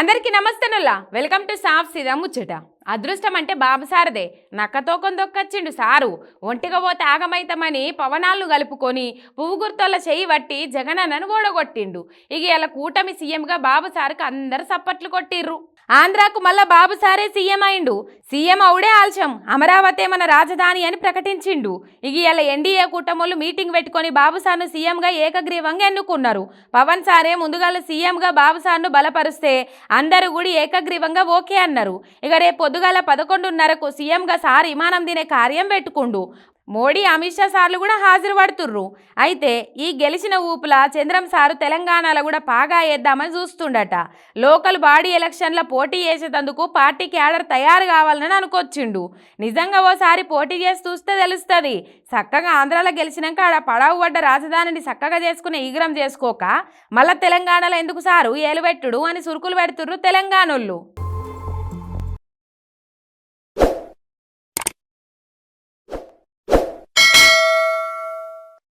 అందరికీ నమస్తేనుల్లా welcome to సాఫ్ సీదా ముచ్చట. అదృష్టం అంటే బాబు సారదే నక్కతో కొందొక్కొచ్చిండు సారు. ఒంటిగా పోతే ఆగమైతమని పవనాలను కలుపుకొని పువ్వు గుర్తోళ్ళ చెయ్యి జగనన్నను ఓడగొట్టిండు. ఇక ఇలా కూటమి సీఎంగా బాబు సార్కి అందరు సప్పట్లు కొట్టిర్రు. ఆంధ్రాకు మళ్ళా బాబు సారే సీఎం అయిండు. సీఎం అవుడే ఆల్చం. అమరావతి మన రాజధాని అని ప్రకటించిండు. ఇక ఇలా ఎన్డీఏ కూటములు మీటింగ్ పెట్టుకొని బాబు సార్ను సీఎంగా ఏకగ్రీవంగా ఎన్నుకున్నారు. పవన్ సారే ముందుగాల సీఎంగా బాబు సార్ను బలపరుస్తే అందరూ కూడా ఏకగ్రీవంగా ఓకే అన్నారు. ఇక రేపు పొద్దుగాల పదకొండున్నరకు సీఎంగా సార్ విమానం దినే కార్యం పెట్టుకుండు. మోడీ అమిత్ షా సార్లు కూడా హాజరు పడుతుర్రు అయితే ఈ గెలిచిన ఊపుల చంద్రం సారు తెలంగాణలో కూడా పాగా వేద్దామని చూస్తుండట. లోకల్ బాడీ ఎలక్షన్ల పోటీ చేసేటందుకు పార్టీ క్యాడర్ తయారు కావాలని అనుకొచ్చిండు. నిజంగా ఓసారి పోటీ చేసి చూస్తే తెలుస్తుంది. చక్కగా ఆంధ్రాలో గెలిచినాక ఆడ పడవ పడ్డ రాజధానిని చక్కగా చేసుకునే ఈగ్రం చేసుకోక మళ్ళా తెలంగాణలో ఎందుకు సారు ఏలుబెట్టుడు అని సురుకులు పెడుతుర్రు తెలంగాణోళ్ళు.